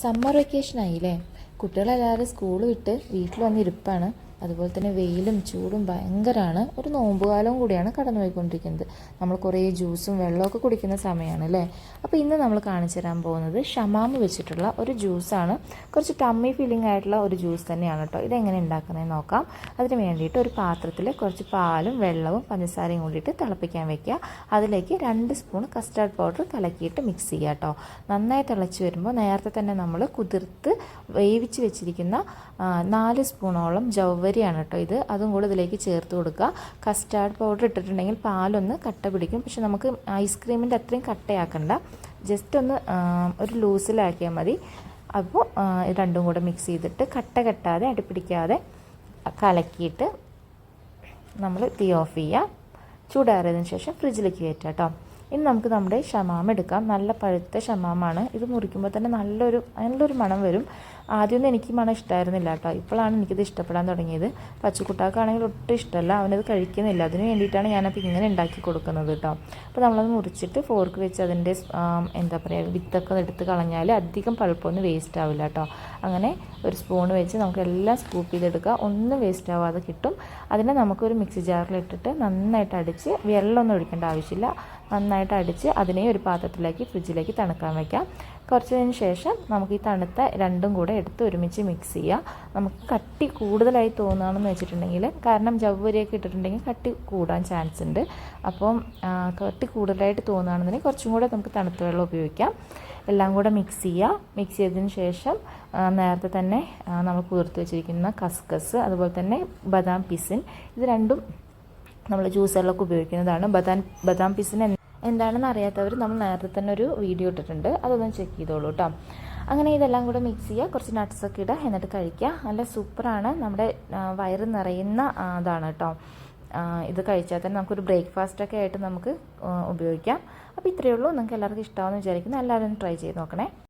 Summer vacation ആയില്ലേ? കുട്ടികളെല്ലാവരും school വിട്ട് വീട്ടിൽ വന്നിരിപ്പാണ്. അതുപോലെ തന്നെ വെയിലും ചൂടും ഭയങ്കരമാണ് ഒരു നോമ്പുകാലവും കൂടിയാണ് കടന്നു പോയിക്കൊണ്ടിരിക്കുന്നത് നമ്മൾ കുറേ ജ്യൂസും വെള്ളമൊക്കെ കുടിക്കുന്ന സമയമാണ് അല്ലേ? അപ്പോൾ ഇന്ന് നമ്മൾ കാണിച്ചു തരാൻ പോകുന്നത് ഷമാമ് വെച്ചിട്ടുള്ള ഒരു ജ്യൂസാണ്. കുറച്ച് ടമ്മി ഫീലിംഗ് ആയിട്ടുള്ള ഒരു ജ്യൂസ് തന്നെയാണ് കേട്ടോ. ഇതെങ്ങനെ ഉണ്ടാക്കുന്നതെന്ന് നോക്കാം. അതിന് വേണ്ടിയിട്ട് ഒരു പാത്രത്തിൽ കുറച്ച് പാലും വെള്ളവും പഞ്ചസാരയും കൂടിയിട്ട് തിളപ്പിക്കാൻ വെക്കുക. അതിലേക്ക് രണ്ട് സ്പൂൺ കസ്റ്റാർഡ് പൗഡർ കലക്കിയിട്ട് മിക്സ് ചെയ്യുക കേട്ടോ. നന്നായി തിളച്ച് വരുമ്പോൾ നേരത്തെ തന്നെ നമ്മൾ കുതിർത്ത് വേവിച്ച് വെച്ചിരിക്കുന്ന നാല് സ്പൂണോളം ജൗവരിയാണ് കേട്ടോ ഇത്. അതും കൂടെ ഇതിലേക്ക് ചേർത്ത് കൊടുക്കുക. കസ്റ്റാർഡ് പൗഡർ ഇട്ടിട്ടുണ്ടെങ്കിൽ പാലൊന്ന് കട്ട പിടിക്കും. പക്ഷെ നമുക്ക് ഐസ്ക്രീമിന്റെ അത്രയും കട്ടയാക്കണ്ട. ജസ്റ്റ് ഒന്ന് ഒരു ലൂസിലാക്കിയാൽ മതി. അപ്പോൾ രണ്ടും കൂടെ മിക്സ് ചെയ്തിട്ട് കട്ട കെട്ടാതെ അടിപ്പിടിക്കാതെ കലക്കിയിട്ട് നമ്മൾ തീ ഓഫ് ചെയ്യുക. ചൂടാറിയതിന് ശേഷം ഫ്രിഡ്ജിലേക്ക് കയറ്റുക കേട്ടോ ഇനി നമുക്ക് നമ്മുടെ ഷമാം എടുക്കാം. നല്ല പഴുത്ത ഷമാമാണ്. ഇത് മുറിക്കുമ്പോൾ തന്നെ നല്ലൊരു നല്ലൊരു മണം വരും. ആദ്യമൊന്നും എനിക്ക് മണം ഇഷ്ടമായിരുന്നില്ല കേട്ടോ. ഇപ്പോഴാണ് എനിക്കിത് ഇഷ്ടപ്പെടാൻ തുടങ്ങിയത്. പച്ചക്കുട്ടാക്കാണെങ്കിൽ ഒട്ടും ഇഷ്ടമല്ല. അവനത് കഴിക്കുന്നില്ല. അതിന് വേണ്ടിയിട്ടാണ് ഞാനപ്പോൾ ഇങ്ങനെ ഉണ്ടാക്കി കൊടുക്കുന്നത് കേട്ടോ. അപ്പോൾ നമ്മളത് മുറിച്ചിട്ട് ഫോർക്ക് വെച്ച് അതിന്റെ എന്താ പറയുക വിത്തൊക്കെ എടുത്ത് കളഞ്ഞാൽ അധികം പഴുപ്പൊന്നും വേസ്റ്റ് ആവില്ല കേട്ടോ. അങ്ങനെ ഒരു സ്പൂൺ വെച്ച് നമുക്ക് എല്ലാം സ്കൂപ്പ് ചെയ്തെടുക്കുക. ഒന്നും വേസ്റ്റ് ആവാതെ കിട്ടും. അതിനെ നമുക്കൊരു മിക്സി ജാറിലിട്ടിട്ട് നന്നായിട്ട് അടിച്ച് വെള്ളമൊന്നും ഒഴിക്കേണ്ട ആവശ്യമില്ല. നന്നായിട്ട് അടിച്ച് അതിനെ ഒരു പാത്രത്തിലേക്ക് ഫ്രിഡ്ജിലേക്ക് തണുക്കാൻ വയ്ക്കാം കുറച്ചതിന് ശേഷം നമുക്ക് ഈ തണുത്ത രണ്ടും കൂടെ എടുത്ത് ഒരുമിച്ച് മിക്സ് ചെയ്യാം. നമുക്ക് കട്ടി കൂടുതലായി തോന്നുകയാണെന്ന് വെച്ചിട്ടുണ്ടെങ്കിൽ കാരണം ജവ്വരിയൊക്കെ ഇട്ടിട്ടുണ്ടെങ്കിൽ കട്ടി കൂടാൻ ചാൻസ് ഉണ്ട്. അപ്പം കട്ടി കൂടുതലായിട്ട് തോന്നുകയാണെന്നുണ്ടെങ്കിൽ കുറച്ചും കൂടെ നമുക്ക് തണുത്ത വെള്ളം ഉപയോഗിക്കാം. എല്ലാം കൂടെ മിക്സ് ചെയ്യുക മിക്സ് ചെയ്തതിന് ശേഷം നേരത്തെ തന്നെ നമ്മൾ കുതിർത്ത് വെച്ചിരിക്കുന്ന കസ്കസ് അതുപോലെ തന്നെ ബദാം പിസിൻ ഇത് രണ്ടും നമ്മൾ ജ്യൂസുകളിലൊക്കെ ഉപയോഗിക്കുന്നതാണ്. ബദാം ബദാം എന്ത് എന്താണെന്ന് അറിയാത്തവർ നമ്മൾ നേരത്തെ തന്നെ ഒരു വീഡിയോ ഇട്ടിട്ടുണ്ട്. അതൊന്ന് ചെക്ക് ചെയ്തോളൂ കേട്ടോ അങ്ങനെ ഇതെല്ലാം കൂടെ മിക്സ് ചെയ്യുക. കുറച്ച് നട്ട്സൊക്കെ ഇടുക. എന്നിട്ട് കഴിക്കുക. നല്ല സൂപ്പറാണ് നമ്മുടെ വയറ് നിറയുന്ന ഇതാണ് കേട്ടോ ഇത് കഴിച്ചാൽ തന്നെ നമുക്കൊരു ബ്രേക്ക്ഫാസ്റ്റൊക്കെ ആയിട്ട് നമുക്ക് ഉപയോഗിക്കാം. അപ്പോൾ ഇത്രയേ ഉള്ളൂ. നിങ്ങൾക്ക് എല്ലാവർക്കും ഇഷ്ടമാണെന്ന് വിചാരിക്കുന്നു. എല്ലാവരും ട്രൈ ചെയ്ത് നോക്കണേ.